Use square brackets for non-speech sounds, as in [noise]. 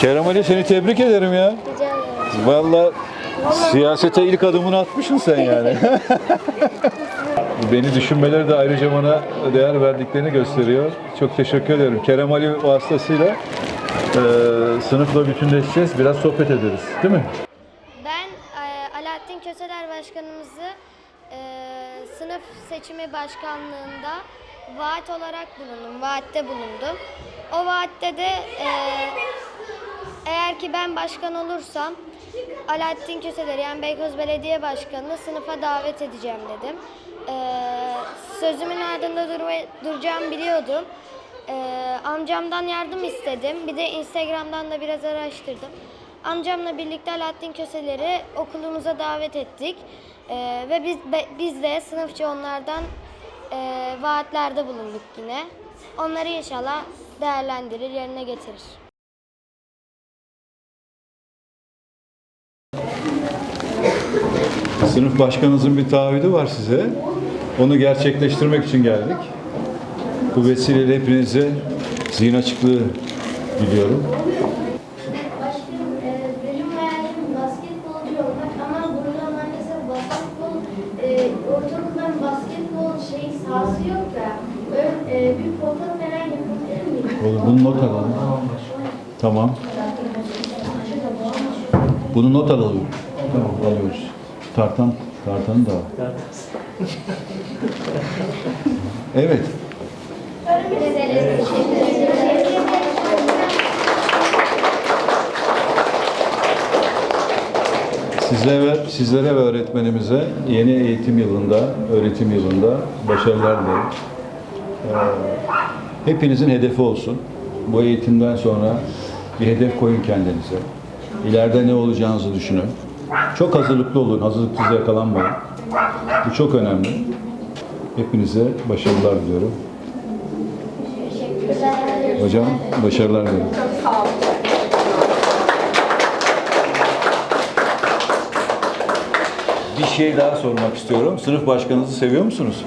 Kerem Ali seni tebrik ederim ya. Rica ederim. Vallahi siyasete ilk adımını atmışsın sen yani. [laughs] Beni düşünmeleri de ayrıca bana değer verdiklerini gösteriyor. Çok teşekkür ederim. Kerem Ali vasıtasıyla e, sınıfla bütünleşeceğiz. Biraz sohbet ederiz. Değil mi? Ben e, Alaaddin Köseler Başkanımızı e, sınıf seçimi başkanlığında vaat olarak bulundum, vaatte bulundum. O vaatte de e, eğer ki ben başkan olursam Alaaddin Köseler yani Beykoz Belediye Başkanı'nı sınıfa davet edeceğim dedim. E, sözümün ardında durma- duracağımı biliyordum. E, amcamdan yardım istedim. Bir de Instagram'dan da biraz araştırdım. Amcamla birlikte Alaaddin Köseler'i okulumuza davet ettik. Ee, ve biz be- biz de sınıfça onlardan e, vaatlerde bulunduk yine. Onları inşallah değerlendirir, yerine getirir. Sınıf başkanınızın bir taahhüdü var size. Onu gerçekleştirmek için geldik. Bu vesileyle hepinize zihin açıklığı diliyorum. Basketbol, e, şey? Olur, bunu not alalım. Tamam. Bunu not alalım. Tamam, alıyoruz. Tartan, tartanı da. Evet. Sizlere ve, sizlere ve öğretmenimize yeni eğitim yılında, öğretim yılında başarılar dilerim. Hepinizin hedefi olsun. Bu eğitimden sonra bir hedef koyun kendinize. İleride ne olacağınızı düşünün. Çok hazırlıklı olun, hazırlıksız yakalanmayın. Bu çok önemli. Hepinize başarılar diliyorum. Hocam başarılar diliyorum. Bir şey daha sormak istiyorum. Sınıf başkanınızı seviyor musunuz?